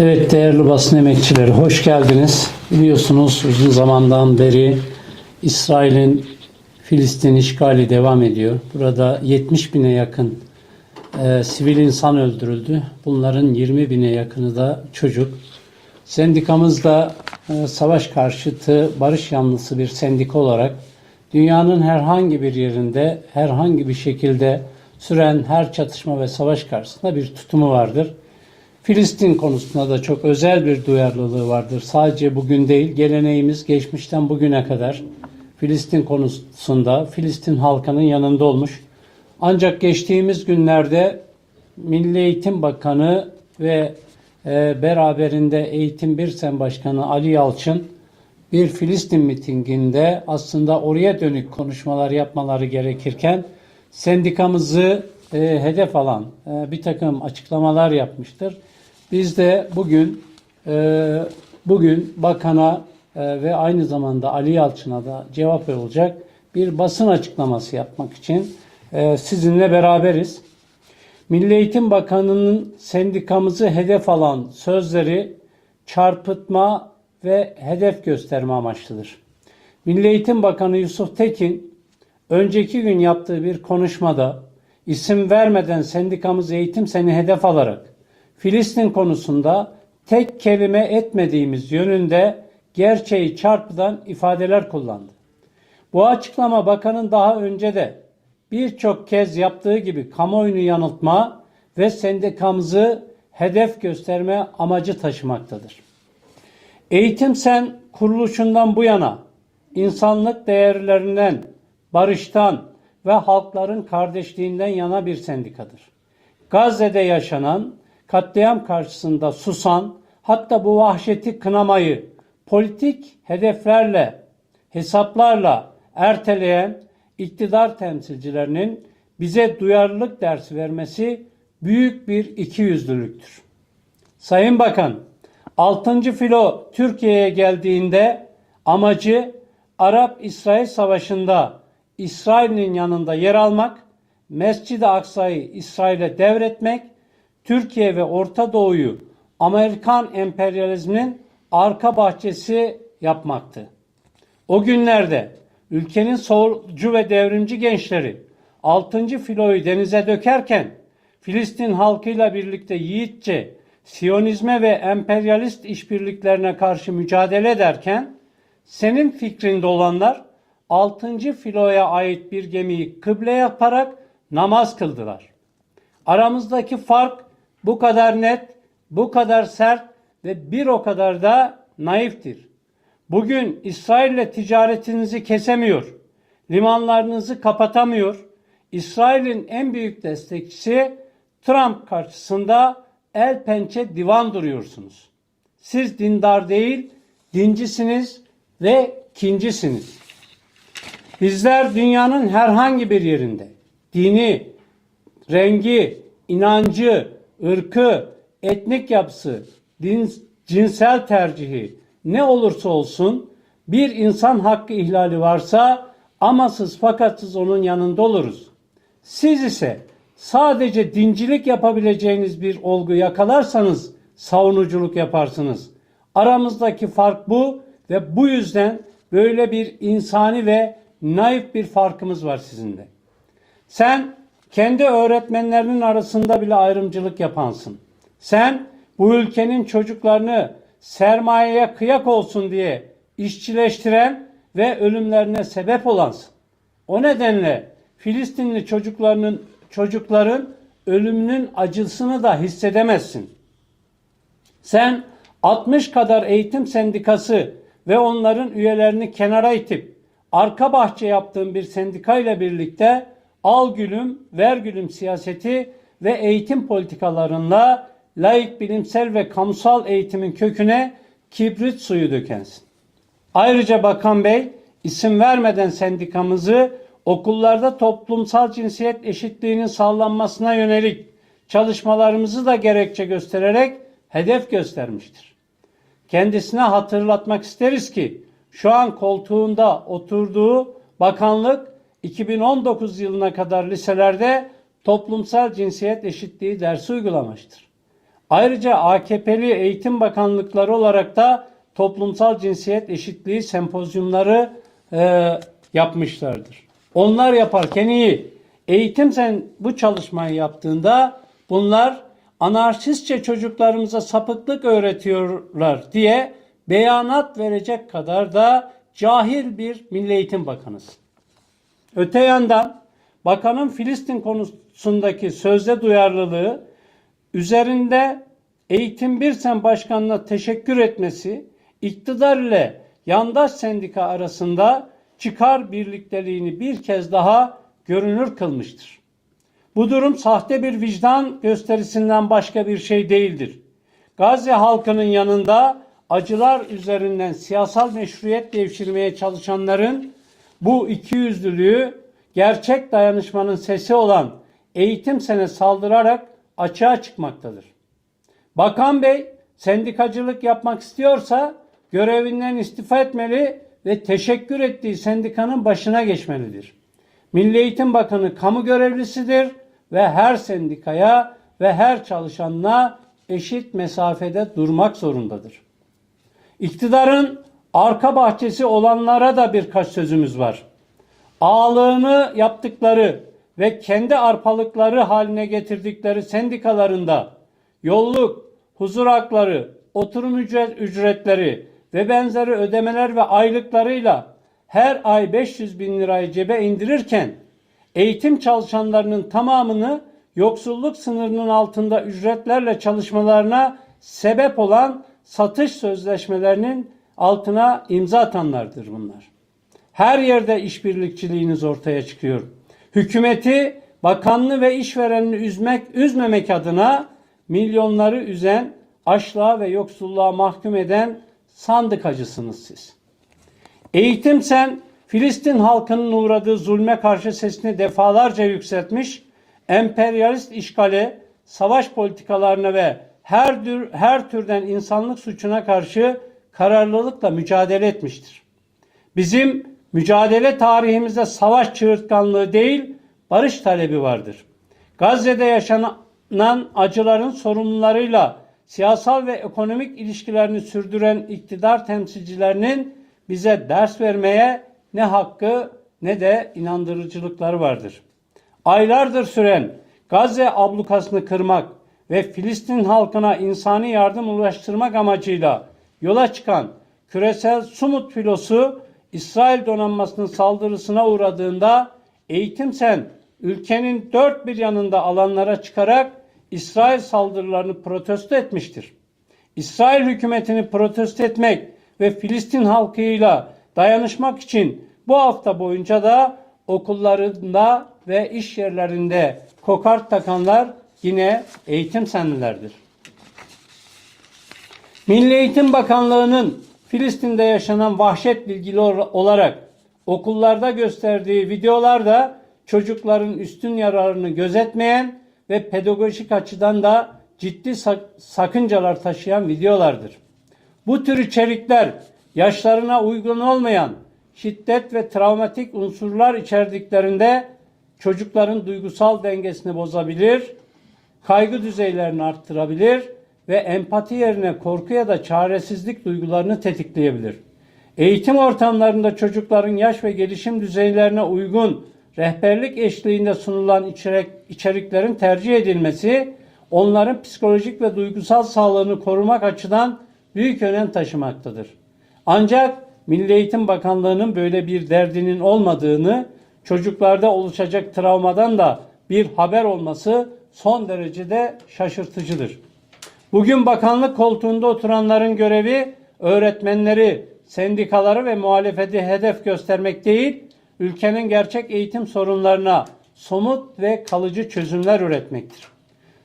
Evet değerli basın emekçileri hoş geldiniz. Biliyorsunuz uzun zamandan beri İsrail'in Filistin işgali devam ediyor. Burada 70 bine yakın e, sivil insan öldürüldü. Bunların 20 bine yakını da çocuk. Sendikamız da e, savaş karşıtı barış yanlısı bir sendika olarak dünyanın herhangi bir yerinde herhangi bir şekilde süren her çatışma ve savaş karşısında bir tutumu vardır. Filistin konusunda da çok özel bir duyarlılığı vardır. Sadece bugün değil, geleneğimiz geçmişten bugüne kadar Filistin konusunda Filistin halkının yanında olmuş. Ancak geçtiğimiz günlerde Milli Eğitim Bakanı ve e, beraberinde Eğitim Birsen Başkanı Ali Yalçın bir Filistin mitinginde aslında oraya dönük konuşmalar yapmaları gerekirken sendikamızı e, hedef alan e, bir takım açıklamalar yapmıştır. Biz de bugün e, bugün bakana e, ve aynı zamanda Ali Yalçın'a da cevap olacak bir basın açıklaması yapmak için e, sizinle beraberiz. Milli Eğitim Bakanı'nın sendikamızı hedef alan sözleri çarpıtma ve hedef gösterme amaçlıdır. Milli Eğitim Bakanı Yusuf Tekin önceki gün yaptığı bir konuşmada isim vermeden sendikamız eğitim seni hedef alarak Filistin konusunda tek kelime etmediğimiz yönünde gerçeği çarpıdan ifadeler kullandı. Bu açıklama bakanın daha önce de birçok kez yaptığı gibi kamuoyunu yanıltma ve sendikamızı hedef gösterme amacı taşımaktadır. Eğitim Sen kuruluşundan bu yana insanlık değerlerinden, barıştan ve halkların kardeşliğinden yana bir sendikadır. Gazze'de yaşanan katliam karşısında susan, hatta bu vahşeti kınamayı politik hedeflerle, hesaplarla erteleyen iktidar temsilcilerinin bize duyarlılık dersi vermesi büyük bir ikiyüzlülüktür. Sayın Bakan, 6. filo Türkiye'ye geldiğinde amacı Arap-İsrail Savaşı'nda İsrail'in yanında yer almak, Mescid-i Aksa'yı İsrail'e devretmek, Türkiye ve Orta Doğu'yu Amerikan emperyalizminin arka bahçesi yapmaktı. O günlerde ülkenin solcu ve devrimci gençleri 6. filoyu denize dökerken Filistin halkıyla birlikte yiğitçe Siyonizme ve emperyalist işbirliklerine karşı mücadele ederken senin fikrinde olanlar 6. filoya ait bir gemiyi kıble yaparak namaz kıldılar. Aramızdaki fark bu kadar net, bu kadar sert ve bir o kadar da naiftir. Bugün İsrail ile ticaretinizi kesemiyor, limanlarınızı kapatamıyor. İsrail'in en büyük destekçisi Trump karşısında el pençe divan duruyorsunuz. Siz dindar değil, dincisiniz ve kincisiniz. Bizler dünyanın herhangi bir yerinde dini, rengi, inancı, ırkı, etnik yapısı, din, cinsel tercihi ne olursa olsun bir insan hakkı ihlali varsa amasız fakatsız onun yanında oluruz. Siz ise sadece dincilik yapabileceğiniz bir olgu yakalarsanız savunuculuk yaparsınız. Aramızdaki fark bu ve bu yüzden böyle bir insani ve naif bir farkımız var sizinle. Sen kendi öğretmenlerinin arasında bile ayrımcılık yapansın. Sen bu ülkenin çocuklarını sermayeye kıyak olsun diye işçileştiren ve ölümlerine sebep olansın. O nedenle Filistinli çocuklarının çocukların ölümünün acısını da hissedemezsin. Sen 60 kadar eğitim sendikası ve onların üyelerini kenara itip arka bahçe yaptığın bir sendikayla birlikte al gülüm ver gülüm siyaseti ve eğitim politikalarında laik bilimsel ve kamusal eğitimin köküne kibrit suyu dökensin. Ayrıca Bakan Bey isim vermeden sendikamızı okullarda toplumsal cinsiyet eşitliğinin sağlanmasına yönelik çalışmalarımızı da gerekçe göstererek hedef göstermiştir. Kendisine hatırlatmak isteriz ki şu an koltuğunda oturduğu bakanlık 2019 yılına kadar liselerde toplumsal cinsiyet eşitliği dersi uygulamıştır. Ayrıca AKP'li eğitim bakanlıkları olarak da toplumsal cinsiyet eşitliği sempozyumları e, yapmışlardır. Onlar yaparken iyi. Eğitim sen bu çalışmayı yaptığında bunlar anarşistçe çocuklarımıza sapıklık öğretiyorlar diye beyanat verecek kadar da cahil bir Milli Eğitim Bakanısın. Öte yandan bakanın Filistin konusundaki sözde duyarlılığı üzerinde Eğitim Bir Sen Başkanı'na teşekkür etmesi, iktidar ile yandaş sendika arasında çıkar birlikteliğini bir kez daha görünür kılmıştır. Bu durum sahte bir vicdan gösterisinden başka bir şey değildir. Gazze halkının yanında acılar üzerinden siyasal meşruiyet devşirmeye çalışanların bu ikiyüzlülüğü gerçek dayanışmanın sesi olan eğitim sene saldırarak açığa çıkmaktadır. Bakan Bey sendikacılık yapmak istiyorsa görevinden istifa etmeli ve teşekkür ettiği sendikanın başına geçmelidir. Milli Eğitim Bakanı kamu görevlisidir ve her sendikaya ve her çalışanına eşit mesafede durmak zorundadır. İktidarın arka bahçesi olanlara da birkaç sözümüz var. Ağalığını yaptıkları ve kendi arpalıkları haline getirdikleri sendikalarında yolluk, huzur hakları, oturum ücret, ücretleri ve benzeri ödemeler ve aylıklarıyla her ay 500 bin lirayı cebe indirirken eğitim çalışanlarının tamamını yoksulluk sınırının altında ücretlerle çalışmalarına sebep olan satış sözleşmelerinin altına imza atanlardır bunlar. Her yerde işbirlikçiliğiniz ortaya çıkıyor. Hükümeti, bakanlığı ve işverenini üzmek, üzmemek adına milyonları üzen, açlığa ve yoksulluğa mahkum eden sandıkacısınız siz. Eğitim sen Filistin halkının uğradığı zulme karşı sesini defalarca yükseltmiş, emperyalist işgale, savaş politikalarına ve her, tür, her türden insanlık suçuna karşı kararlılıkla mücadele etmiştir. Bizim mücadele tarihimizde savaş çığırtkanlığı değil, barış talebi vardır. Gazze'de yaşanan acıların sorumlularıyla siyasal ve ekonomik ilişkilerini sürdüren iktidar temsilcilerinin bize ders vermeye ne hakkı ne de inandırıcılıkları vardır. Aylardır süren Gazze ablukasını kırmak ve Filistin halkına insani yardım ulaştırmak amacıyla yola çıkan küresel Sumut filosu İsrail donanmasının saldırısına uğradığında eğitim sen ülkenin dört bir yanında alanlara çıkarak İsrail saldırılarını protesto etmiştir. İsrail hükümetini protesto etmek ve Filistin halkıyla dayanışmak için bu hafta boyunca da okullarında ve iş yerlerinde kokart takanlar yine eğitim senlilerdir. Milli Eğitim Bakanlığı'nın Filistin'de yaşanan vahşet bilgili olarak okullarda gösterdiği videolarda çocukların üstün yararını gözetmeyen ve pedagojik açıdan da ciddi sakıncalar taşıyan videolardır. Bu tür içerikler yaşlarına uygun olmayan şiddet ve travmatik unsurlar içerdiklerinde çocukların duygusal dengesini bozabilir, kaygı düzeylerini arttırabilir ve empati yerine korku ya da çaresizlik duygularını tetikleyebilir. Eğitim ortamlarında çocukların yaş ve gelişim düzeylerine uygun rehberlik eşliğinde sunulan içerik, içeriklerin tercih edilmesi onların psikolojik ve duygusal sağlığını korumak açıdan büyük önem taşımaktadır. Ancak Milli Eğitim Bakanlığı'nın böyle bir derdinin olmadığını, çocuklarda oluşacak travmadan da bir haber olması son derecede şaşırtıcıdır. Bugün bakanlık koltuğunda oturanların görevi öğretmenleri, sendikaları ve muhalefeti hedef göstermek değil, ülkenin gerçek eğitim sorunlarına somut ve kalıcı çözümler üretmektir.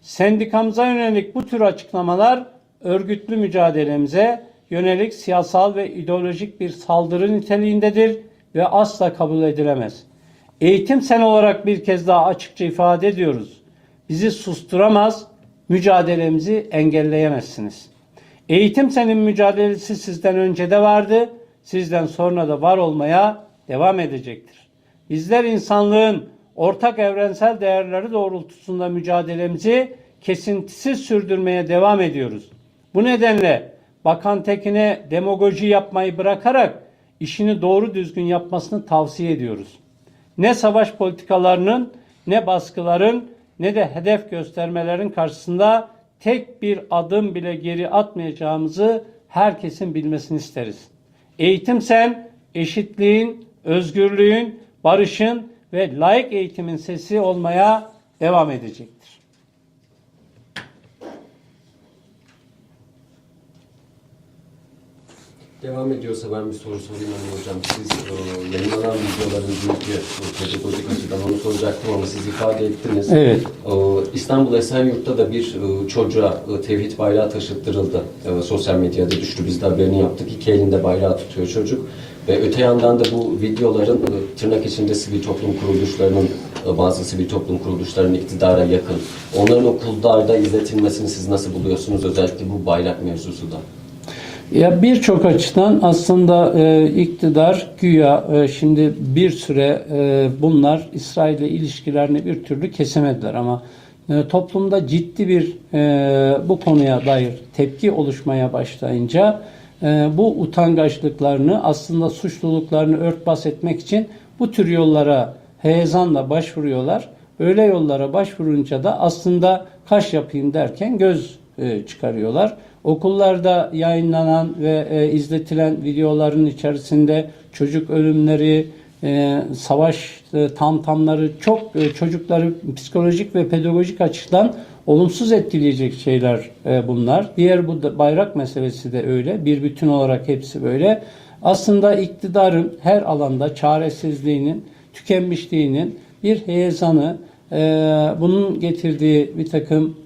Sendikamıza yönelik bu tür açıklamalar örgütlü mücadelemize yönelik siyasal ve ideolojik bir saldırı niteliğindedir ve asla kabul edilemez. Eğitim sen olarak bir kez daha açıkça ifade ediyoruz. Bizi susturamaz, mücadelemizi engelleyemezsiniz. Eğitim senin mücadelesi sizden önce de vardı, sizden sonra da var olmaya devam edecektir. Bizler insanlığın ortak evrensel değerleri doğrultusunda mücadelemizi kesintisiz sürdürmeye devam ediyoruz. Bu nedenle Bakan Tekin'e demagoji yapmayı bırakarak işini doğru düzgün yapmasını tavsiye ediyoruz. Ne savaş politikalarının, ne baskıların, ne de hedef göstermelerin karşısında tek bir adım bile geri atmayacağımızı herkesin bilmesini isteriz. Eğitim sen, eşitliğin, özgürlüğün, barışın ve layık eğitimin sesi olmaya devam edecektir. Devam ediyorsa ben bir soru sorayım hani hocam. Siz e, yayınlanan videoların büyük bir pedagojik açıdan onu soracaktım ama siz ifade ettiniz. Evet. E, İstanbul Esenyurt'ta da bir e, çocuğa e, tevhid bayrağı taşıttırıldı. E, sosyal medyada düştü. Biz de haberini yaptık. İki elinde bayrağı tutuyor çocuk. Ve öte yandan da bu videoların e, tırnak içinde sivil toplum kuruluşlarının e, bazı sivil toplum kuruluşlarının iktidara yakın. Onların okullarda izletilmesini siz nasıl buluyorsunuz? Özellikle bu bayrak mevzusu da. Ya birçok açıdan aslında e, iktidar güya e, şimdi bir süre e, bunlar İsrail ile ilişkilerini bir türlü kesemediler ama e, toplumda ciddi bir e, bu konuya dair tepki oluşmaya başlayınca e, bu utangaçlıklarını aslında suçluluklarını örtbas etmek için bu tür yollara heyezanla başvuruyorlar. Öyle yollara başvurunca da aslında kaş yapayım derken göz e, çıkarıyorlar. Okullarda yayınlanan ve e, izletilen videoların içerisinde çocuk ölümleri, e, savaş e, çok e, çocukları psikolojik ve pedagojik açıdan olumsuz etkileyecek şeyler e, bunlar. Diğer bu bayrak meselesi de öyle. Bir bütün olarak hepsi böyle. Aslında iktidarın her alanda çaresizliğinin, tükenmişliğinin bir heyezanı, bunun getirdiği bir takım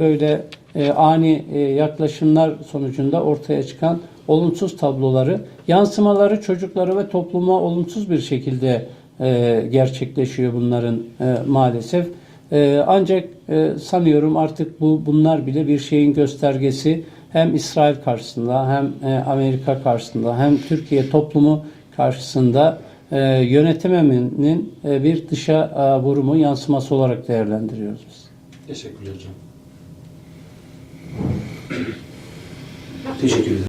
böyle e, ani e, yaklaşımlar sonucunda ortaya çıkan olumsuz tabloları, yansımaları çocuklara ve topluma olumsuz bir şekilde e, gerçekleşiyor bunların e, maalesef. E, ancak e, sanıyorum artık bu bunlar bile bir şeyin göstergesi hem İsrail karşısında hem e, Amerika karşısında hem Türkiye toplumu karşısında e, yönetememenin e, bir dışa e, vurumu yansıması olarak değerlendiriyoruz biz. Teşekkürler hocam. Teşekkür ederim.